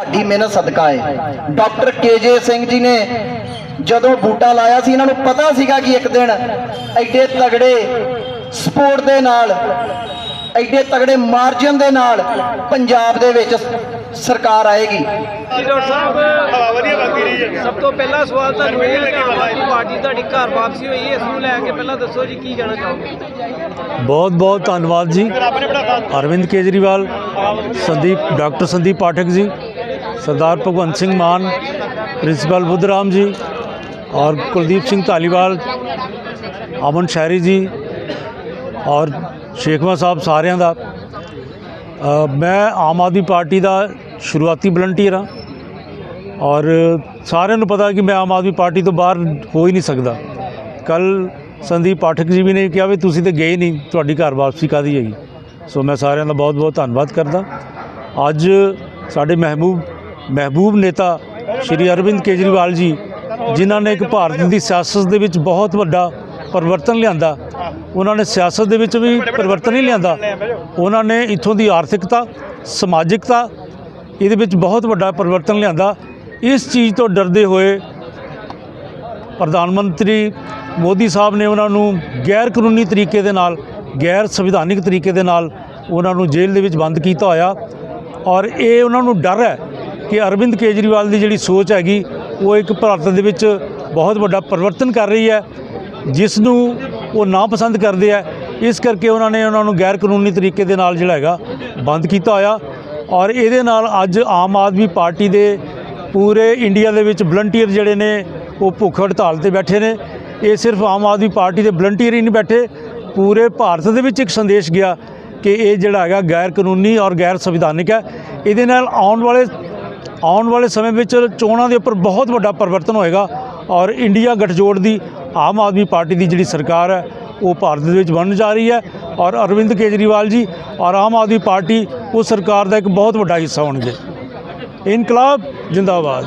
ਸਾਡੀ ਮਿਹਨਤ ਸਦਕਾ ਹੈ। ਡਾਕਟਰ ਕੇਜੇ ਸਿੰਘ ਜੀ ਨੇ ਜਦੋਂ ਬੂਟਾ ਲਾਇਆ ਸੀ ਇਹਨਾਂ ਨੂੰ ਪਤਾ ਸੀਗਾ ਕਿ ਇੱਕ ਦਿਨ ਐਡੇ ਤਗੜੇ ਸਪੋਰਟ ਦੇ ਨਾਲ ਐਡੇ ਤਗੜੇ ਮਾਰਜਨ ਦੇ ਨਾਲ ਪੰਜਾਬ ਦੇ ਵਿੱਚ ਸਰਕਾਰ ਆਏਗੀ। ਜੀ ਡਾਕਟਰ ਸਾਹਿਬ ਹਵਾ ਵਧੀਆ ਵਗਦੀ ਰਹੀ ਹੈ ਸਭ ਤੋਂ ਪਹਿਲਾ ਸਵਾਲ ਤੁਹਾਨੂੰ ਇਹ ਹੈ ਕਿ ਆਮ ਪਾਰਟੀ ਤੁਹਾਡੀ ਘਰ ਵਾਪਸੀ ਹੋਈ ਹੈ ਇਸ ਨੂੰ ਲੈ ਕੇ ਪਹਿਲਾਂ ਦੱਸੋ ਜੀ ਕੀ ਕਹਿਣਾ ਚਾਹੋਗੇ? ਬਹੁਤ ਬਹੁਤ ਧੰਨਵਾਦ ਜੀ। ਅਰਵਿੰਦ ਕੇਜਰੀਵਾਲ ਸੰਦੀਪ ਡਾਕਟਰ ਸੰਦੀਪ ਪਾਠਕ ਜੀ। ਸਰਦਾਰ ਭਗਵੰਤ ਸਿੰਘ ਮਾਨ ਪ੍ਰਿੰਸੀਪਲ ਬੁੱਧਰਾਮ ਜੀ और कुलदीप सिंह ਧਾਲੀਵਾਲ ਅਮਨ ਸ਼ਹਿਰੀ ਜੀ ਔਰ ਸ਼ੇਖਵਾ ਸਾਹਿਬ ਸਾਰਿਆਂ ਦਾ ਅ, ਮੈਂ ਆਮ ਆਦਮੀ ਪਾਰਟੀ ਦਾ ਸ਼ੁਰੂਆਤੀ ਵਲੰਟੀਅਰ ਹਾਂ ਔਰ ਸਾਰਿਆਂ ਨੂੰ ਪਤਾ ਕਿ ਮੈਂ ਆਮ ਆਦਮੀ ਪਾਰਟੀ ਤੋਂ ਬਾਹਰ ਹੋ ਹੀ ਨਹੀਂ ਸਕਦਾ ਕੱਲ ਸੰਦੀਪ ਪਾਠਕ ਜੀ ਵੀ ਨੇ ਕਿਹਾ ਵੀ ਤੁਸੀਂ ਤੇ ਗਏ ਨਹੀਂ ਤੁਹਾਡੀ ਘਰ ਵਾਪਸੀ ਕਾਦੀ ਹੈਗੀ ਸੋ ਮੈਂ ਸਾਰਿਆਂ ਦਾ ਬਹੁਤ ਬਹੁਤ ਧੰਨਵਾਦ ਕਰਦਾ ਅੱਜ ਸਾਡੇ ਮਹਿਬੂਬ ਮਹਿਬੂਬ ਨੇਤਾ ਸ਼੍ਰੀ ਅਰਵਿੰਦ ਕੇਜਰੀਵਾਲ ਜੀ, ਜਿਨ੍ਹਾਂ ਨੇ ਇੱਕ ਭਾਰਤ ਦੀ ਸਿਆਸਤ ਦੇ ਵਿੱਚ ਬਹੁਤ ਵੱਡਾ ਪਰਿਵਰਤਨ ਲਿਆਂਦਾ। ਉਹਨਾਂ ਨੇ ਸਿਆਸਤ ਦੇ ਵਿੱਚ ਵੀ ਪਰਿਵਰਤਨ ਹੀ ਲਿਆਂਦਾ। ਉਹਨਾਂ ਨੇ ਇੱਥੋਂ ਦੀ ਆਰਥਿਕਤਾ, ਸਮਾਜਿਕਤਾ, ਇਹਦੇ ਵਿੱਚ ਬਹੁਤ ਵੱਡਾ ਪਰਿਵਰਤਨ ਲਿਆਂਦਾ। ਇਸ ਚੀਜ਼ ਤੋਂ ਡਰਦੇ ਹੋਏ ਪ੍ਰਧਾਨ ਮੰਤਰੀ ਮੋਦੀ ਸਾਹਿਬ ਨੇ ਉਹਨਾਂ ਨੂੰ ਗੈਰ ਕਾਨੂੰਨੀ ਤਰੀਕੇ ਦੇ ਨਾਲ ਗੈਰ ਸੰਵਿਧਾਨਿਕ ਤਰੀਕੇ ਦੇ ਨਾਲ ਉਹਨਾਂ ਨੂੰ ਜੇਲ੍ਹ ਦੇ ਵਿੱਚ ਬੰਦ ਕੀਤਾ ਹੋਇਆ। ਔਰ ਇਹ ਉਹਨਾਂ ਨੂੰ ਡਰ ਹੈ ਕਿ ਅਰਵਿੰਦ ਕੇਜਰੀਵਾਲ ਦੀ ਜਿਹੜੀ ਸੋਚ ਹੈਗੀ, ਉਹ ਇੱਕ ਭਾਰਤ ਦੇ ਵਿੱਚ ਬਹੁਤ ਵੱਡਾ ਪਰਿਵਰਤਨ ਕਰ ਰਹੀ ਹੈ, ਜਿਸ ਨੂੰ ਉਹ ਨਾ ਪਸੰਦ ਕਰਦੇ ਆ। ਇਸ ਕਰਕੇ ਉਹਨਾਂ ਨੇ ਉਹਨਾਂ ਨੂੰ ਗੈਰ ਕਾਨੂੰਨੀ ਤਰੀਕੇ ਦੇ ਨਾਲ ਜਿਹੜਾ ਹੈਗਾ, ਬੰਦ ਕੀਤਾ ਹੋਇਆ। ਔਰ ਇਹਦੇ ਨਾਲ ਅੱਜ ਆਮ ਆਦਮੀ ਪਾਰਟੀ ਦੇ ਪੂਰੇ ਇੰਡੀਆ ਦੇ ਵਿੱਚ ਵਲੰਟੀਅਰ ਜਿਹੜੇ ਨੇ, ਉਹ ਭੁੱਖ ਹੜਤਾਲ ਤੇ ਬੈਠੇ ਨੇ। ਇਹ ਸਿਰਫ ਆਮ ਆਦਮੀ ਪਾਰਟੀ ਦੇ ਵਲੰਟੀਅਰ ਹੀ ਨਹੀਂ ਬੈਠੇ, ਪੂਰੇ ਭਾਰਤ ਦੇ ਵਿੱਚ ਇੱਕ ਸੰਦੇਸ਼ ਗਿਆ ਕਿ ਇਹ ਜਿਹੜਾ ਹੈਗਾ ਗੈਰ ਕਾਨੂੰਨੀ ਔਰ ਗੈਰ ਸੰਵਿਧਾਨਿਕ ਹੈ। ਇਹਦੇ ਨਾਲ ਆਉਣ ਵਾਲੇ ਆਉਣ ਵਾਲੇ ਸਮੇਂ ਵਿੱਚ ਚੋਣਾਂ ਦੇ ਉੱਪਰ ਬਹੁਤ ਵੱਡਾ ਪਰਿਵਰਤਨ ਹੋਏਗਾ ਔਰ ਇੰਡੀਆ ਗਠਜੋੜ ਦੀ ਆਮ ਆਦਮੀ ਪਾਰਟੀ ਦੀ ਜਿਹੜੀ ਸਰਕਾਰ ਹੈ, ਉਹ ਭਾਰਤ ਦੇ ਵਿੱਚ ਬਣਨ ਜਾ ਰਹੀ ਹੈ ਔਰ ਅਰਵਿੰਦ ਕੇਜਰੀਵਾਲ ਜੀ ਔਰ ਆਮ ਆਦਮੀ ਪਾਰਟੀ ਉਹ ਸਰਕਾਰ ਦਾ ਇੱਕ ਬਹੁਤ ਵੱਡਾ ਹਿੱਸਾ ਹੋਣਗੇ। ਇਨਕਲਾਬ ਜਿੰਦਾਬਾਦ।